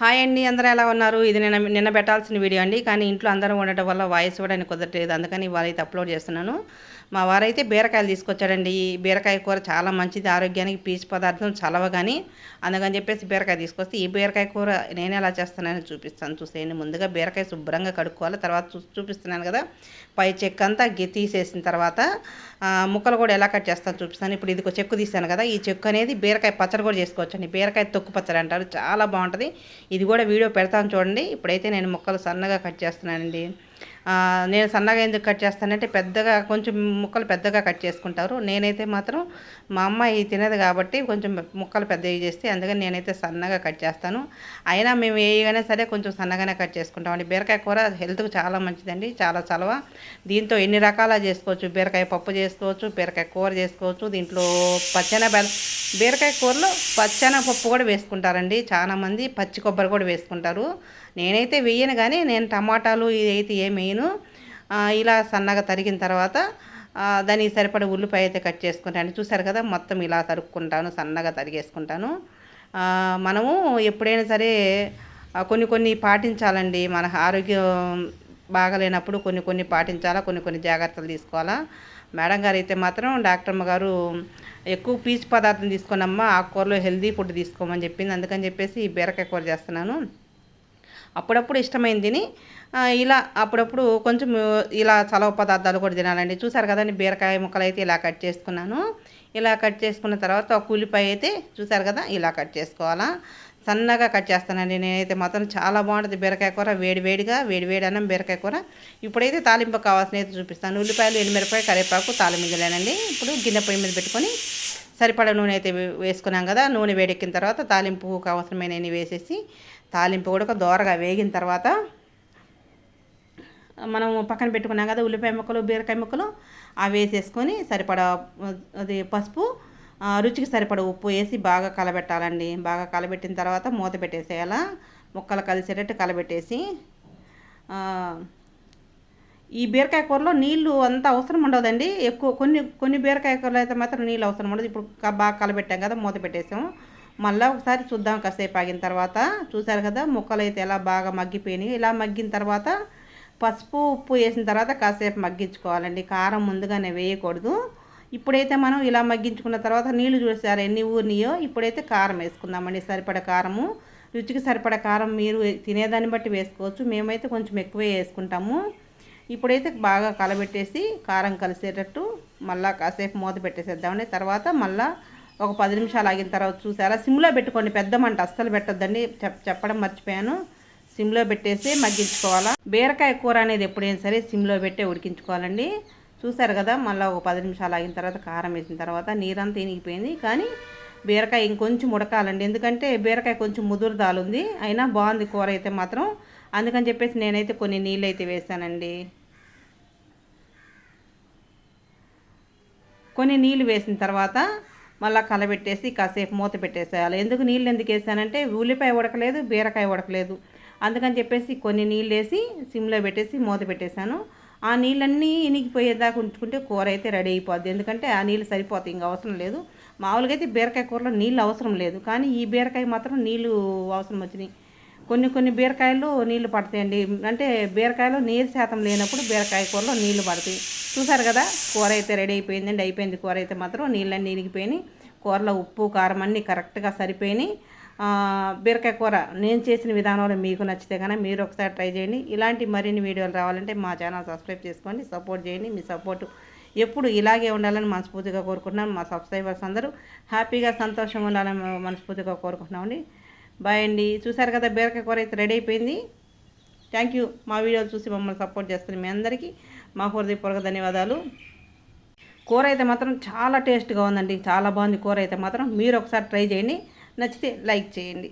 Hi అండి అందరూ ఎలా ఉన్నారు? ఇది నిన్న నిన్న పెట్టాల్సిన వీడియో అండి. కానీ ఇంట్లో అందరూ ఉండటం వల్ల వాయిస్ కూడా నేను కుదరట్లేదు. అందుకని వారైతే అప్లోడ్ చేస్తున్నాను. మా వారైతే బీరకాయలు తీసుకొచ్చాడండి. ఈ బీరకాయ కూర చాలా మంచిది ఆరోగ్యానికి పీచు పదార్థం చలవ కానీ అందుకని చెప్పేసి బీరకాయ తీసుకొస్తే ఈ బీరకాయ కూర నేను ఎలా చేస్తానని చూపిస్తాను. చూసేయండి. ముందుగా బీరకాయ శుభ్రంగా కడుక్కోవాలి. తర్వాత చూ చూపిస్తున్నాను కదా. పై చెక్క అంతా తీసేసిన తర్వాత ముక్కలు కూడా ఎలా కట్ చేస్తాను చూపిస్తాను. ఇప్పుడు ఇది ఒక చెక్కు తీసాను కదా. ఈ చెక్కు అనేది బీరకాయ పచ్చడి కూడా చేసుకోవచ్చండి. బీరకాయ తొక్కు పచ్చడి అంటారు. చాలా బాగుంటుంది. ఇది కూడా వీడియో పెడతాను చూడండి. ఇప్పుడైతే నేను ముక్కలు సన్నగా కట్ చేస్తున్నానండి. నేను సన్నగా ఎందుకు కట్ చేస్తానంటే పెద్దగా కొంచెం ముక్కలు పెద్దగా కట్ చేసుకుంటారు. నేనైతే మాత్రం మా అమ్మాయి తినదు కాబట్టి కొంచెం ముక్కలు పెద్దవి చేస్తే అందుకని నేనైతే సన్నగా కట్ చేస్తాను. అయినా మేము వేయగానే సరే కొంచెం సన్నగానే కట్ చేసుకుంటామండి బీరకాయ కూర హెల్త్కు చాలా మంచిదండి చాలా చలవ. దీంతో ఎన్ని రకాల చేసుకోవచ్చు? బీరకాయ పప్పు చేసుకోవచ్చు బీరకాయ కూర చేసుకోవచ్చు దీంట్లో పచ్చన బీరకాయ కూరలో పచ్చన పప్పు కూడా వేసుకుంటారండి. చాలామంది పచ్చి కొబ్బరి కూడా వేసుకుంటారు. నేనైతే వేయను కానీ నేను టమాటాలు ఇదైతే ఏం వేయను. నేను ఇలా సన్నగా తరిగిన తర్వాత దానికి సరిపడే ఉల్లిపాయ అయితే కట్ చేసుకుంటాను. చూసారు కదా మొత్తం ఇలా తరుక్కుంటాను సన్నగా తరిగేసుకుంటాను. మనము ఎప్పుడైనా సరే కొన్ని కొన్ని పాటించాలండి. మన ఆరోగ్యం బాగలేనప్పుడు కొన్ని కొన్ని పాటించాలా కొన్ని కొన్ని జాగ్రత్తలు తీసుకోవాలా. మేడం గారు అయితే మాత్రం డాక్టర్ గారు ఎక్కువ పీచు పదార్థం తీసుకున్నమ్మా ఆకుకూరలో హెల్దీ ఫుడ్ తీసుకోమని చెప్పింది. అందుకని చెప్పేసి ఈ బీరకాయ కూర చేస్తున్నాను. అప్పుడప్పుడు ఇష్టమైంది తిని ఇలా అప్పుడప్పుడు కొంచెం ఇలా చలవ పదార్థాలు కూడా తినాలండి. చూసారు కదండి బీరకాయ ముక్కలు అయితే ఇలా కట్ చేసుకున్నాను. ఇలా కట్ చేసుకున్న తర్వాత ఒక ఉల్లిపాయ అయితే చూసారు కదా ఇలా కట్ చేసుకోవాలా. సన్నగా కట్ చేస్తానండి. నేనైతే మాత్రం చాలా బాగుంటుంది. బీరకాయ కూర వేడివేడిగా వేడివేడి అన్నం బీరకాయ కూర. ఇప్పుడైతే తాలింపు కావాల్సిన అయితే చూపిస్తాను. ఉల్లిపాయలు ఎండిమిరపాయ కరివేపాకు తాలింపులేనండి ఇప్పుడు గిన్నె పొయ్యి మీద పెట్టుకొని సరిపడా నూనె అయితే వేసుకున్నాం కదా నూనె వేడెక్కిన తర్వాత తాలింపు అవసరమైనవి వేసేసి తాలింపు కూడా ఒక దోరగా వేగిన తర్వాత మనం పక్కన పెట్టుకున్నాం కదా ఉల్లిపాయ ముక్కలు బీరకాయ ముక్కలు అవి వేసేసుకొని సరిపడా అది పసుపు రుచికి సరిపడ ఉప్పు వేసి బాగా కలబెట్టాలండి. బాగా కలబెట్టిన తర్వాత మూత పెట్టేసేయాలా? ముక్కలు కలిసేటట్టు కలబెట్టేసి ఈ బీరకాయ కూరలో నీళ్ళు అంత అవసరం ఉండదండి. ఎక్కువ కొన్ని కొన్ని బీరకాయ కూరలు అయితే మాత్రం నీళ్ళు అవసరం ఉండదు. ఇప్పుడు బాగా కలబెట్టాం కదా మూత పెట్టేసాము మళ్ళీ ఒకసారి చూద్దాం కాసేపు ఆగిన తర్వాత. చూసారు కదా ముక్కలు అయితే ఎలా బాగా మగ్గిపోయినాయి. ఇలా మగ్గిన తర్వాత పసుపు ఉప్పు వేసిన తర్వాత కాసేపు మగ్గించుకోవాలండి. కారం ముందుగానే వేయకూడదు. ఇప్పుడైతే మనం ఇలా మగ్గించుకున్న తర్వాత నీళ్ళు చూసారు? ఎన్ని ఊరినాయో ఇప్పుడైతే కారం వేసుకుందామండి. సరిపడ కారము రుచికి సరిపడ కారం మీరు తినేదాన్ని బట్టి వేసుకోవచ్చు. మేమైతే కొంచెం ఎక్కువే వేసుకుంటాము. ఇప్పుడైతే బాగా కలబెట్టేసి కారం కలిసేటట్టు మళ్ళా కాసేపు మూత పెట్టేసేద్దామండి. తర్వాత మళ్ళా ఒక పది నిమిషాలు ఆగిన తర్వాత చూసారా? సిమ్లో పెట్టుకోండి. పెద్ద మంట అస్సలు పెట్టద్దండి. చెప్ చెప్పడం మర్చిపోయాను. సిమ్లో పెట్టేసి మగ్గించుకోవాలా? బీరకాయ కూర అనేది ఎప్పుడైనా సరే సిమ్లో పెట్టే ఉడికించుకోవాలండి. చూసారు కదా మళ్ళీ ఒక పది నిమిషాలు ఆగిన తర్వాత కారం వేసిన తర్వాత నీరంతా ఇనిగిపోయింది. కానీ బీరకాయ ఇంకొంచెం ఉడకాలండి. ఎందుకంటే బీరకాయ కొంచెం ముదురు దాలుంది. అయినా బాగుంది కూర అయితే మాత్రం. అందుకని చెప్పేసి నేనైతే కొన్ని నీళ్ళు అయితే వేసానండి. కొన్ని నీళ్ళు వేసిన తర్వాత మళ్ళీ కలబెట్టేసి కాసేపు మూత పెట్టేసేయాలి. ఎందుకు నీళ్ళు ఎందుకు వేసానంటే ఉల్లిపాయ ఉడకలేదు బీరకాయ ఉడకలేదు. అందుకని చెప్పేసి కొన్ని నీళ్ళు వేసి సిమ్లో పెట్టేసి మూత పెట్టేశాను. ఆ నీళ్ళన్నీ ఇనిగిపోయేదాకా ఉంచుకుంటే కూర అయితే రెడీ అయిపోద్ది. ఎందుకంటే ఆ నీళ్ళు సరిపోతాయి ఇంకా అవసరం లేదు. మామూలుగా అయితే బీరకాయ కూరలో నీళ్ళు అవసరం లేదు. కానీ ఈ బీరకాయ మాత్రం నీళ్ళు అవసరం వచ్చినాయి. కొన్ని కొన్ని బీరకాయలు నీళ్ళు పడతాయండి. అంటే బీరకాయలో నీరు శాతం లేనప్పుడు బీరకాయ కూరలో నీళ్ళు పడతాయి. చూసారు కదా? కూర అయితే రెడీ అయిపోయిందండి. అయిపోయింది కూర అయితే మాత్రం నీళ్ళన్నీ ఇనిగిపోయినాయి. కూరలో ఉప్పు కారం అన్నీ కరెక్ట్గా సరిపోయినాయి. బీరకాయ కూర నేను చేసిన విధానంలో మీకు నచ్చితే కనుక మీరు ఒకసారి ట్రై చేయండి. ఇలాంటి మరిన్ని వీడియోలు రావాలంటే మా ఛానల్ సబ్స్క్రైబ్ చేసుకోండి సపోర్ట్ చేయండి. మీ సపోర్ట్ ఎప్పుడు ఇలాగే ఉండాలని మనస్ఫూర్తిగా కోరుకుంటున్నాను. మా సబ్స్క్రైబర్స్ అందరూ హ్యాపీగా సంతోషంగా ఉండాలని మనస్ఫూర్తిగా కోరుకుంటున్నామండి. బాయ్ అండి. చూసారు కదా బీరకాయ కూర అయితే రెడీ అయిపోయింది. థ్యాంక్ యూ మా వీడియోలు చూసి మమ్మల్ని సపోర్ట్ చేస్తున్న మీ అందరికీ మా హృదయపూర్వక ధన్యవాదాలు. కూర అయితే మాత్రం చాలా టేస్ట్గా ఉందండి. చాలా బాగుంది కూర అయితే మాత్రం. మీరు ఒకసారి ట్రై చేయండి. నచ్చితే లైక్ చేయండి.